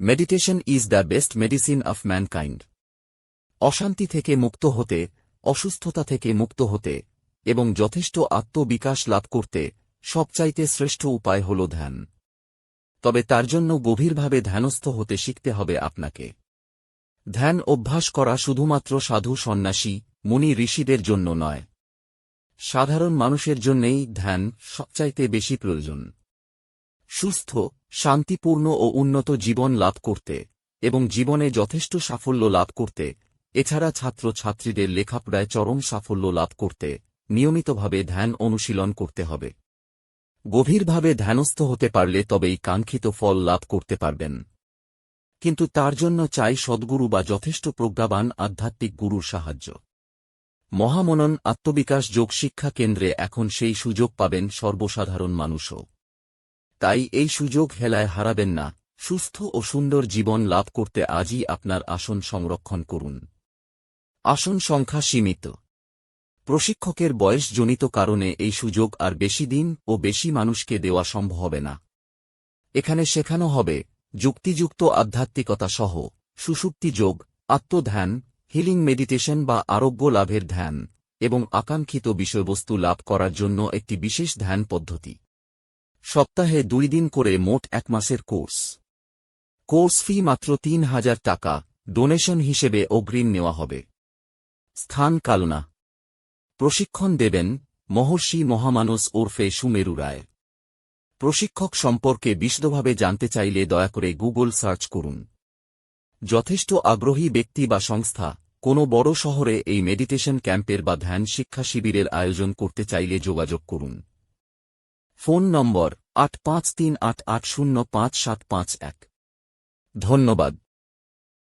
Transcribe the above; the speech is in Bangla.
Meditation is the best medicine of mankind অশান্তি থেকে মুক্ত হতে, অসুস্থতা থেকে মুক্ত হতে, এবং যথেষ্ট আত্মবিকাশ লাভ করতে সবচাইতে শ্রেষ্ঠ উপায় হল ধ্যান। তবে তার জন্য গভীরভাবে ধ্যানস্থ হতে শিখতে হবে আপনাকে। ধ্যান অভ্যাস করা শুধুমাত্র সাধু সন্ন্যাসী, মুনি ঋষিদের জন্য নয়। সাধারণ মানুষের জন্যেই ধ্যান সবচাইতে বেশি প্রয়োজন। সুস্থ, শান্তিপূর্ণ ও উন্নত জীবন লাভ করতে এবং জীবনে যথেষ্ট সাফল্য লাভ করতে। এছাড়া ছাত্র ছাত্রীদের লেখাপড়ায় চরম সাফল্য লাভ করতে নিয়মিতভাবে ধ্যান অনুশীলন করতে হবে। গভীরভাবে ধ্যানস্থ হতে পারলে তবেই কাঙ্ক্ষিত ফল লাভ করতে পারবেন। কিন্তু তার জন্য চাই সদ্গুরু বা যথেষ্ট প্রজ্ঞাবান আধ্যাত্মিক গুরুর সাহায্য। মহামনন আত্মবিকাশ যোগ শিক্ষা কেন্দ্রে এখন সেই সুযোগ পাবেন সর্বসাধারণ মানুষও। তাই এই সুযোগ হেলায় হারাবেন না। সুস্থ ও সুন্দর জীবন লাভ করতে আজই আপনার আসন সংরক্ষণ করুন। আসন সংখ্যা সীমিত। প্রশিক্ষকের বয়সজনিত কারণে এই সুযোগ আর বেশি দিন ও বেশি মানুষকে দেওয়া সম্ভব হবে না। এখানে শেখানো হবে, যুক্তিযুক্ত আধ্যাত্মিকতা সহ সুষুপ্তি যোগ, আত্মধ্যান, হিলিং মেডিটেশন বা আরোগ্য লাভের ধ্যান, এবং আকাঙ্ক্ষিত বিষয়বস্তু লাভ করার জন্য একটি বিশেষ ধ্যান পদ্ধতি। সপ্তাহে দুই দিন করে মোট এক মাসের কোর্স। কোর্স ফি মাত্র তিন হাজার টাকা, ডোনেশন হিসেবে অগ্রিম নেওয়া হবে। স্থান কালনা। প্রশিক্ষণ দেবেন মহর্ষি মহামানস ওরফে সুমেরু রায়। প্রশিক্ষক সম্পর্কে বিশদভাবে জানতে চাইলে দয়া করে গুগল সার্চ করুন। যথেষ্ট আগ্রহী ব্যক্তি বা সংস্থা, কোনো বড় শহরে এই মেডিটেশন ক্যাম্পের বা ধ্যান শিক্ষা শিবিরের আয়োজন করতে চাইলে যোগাযোগ করুন। ফোন নম্বর আট পাঁচ তিন আট আট শূন্য পাঁচ সাত পাঁচ এক। ধন্যবাদ।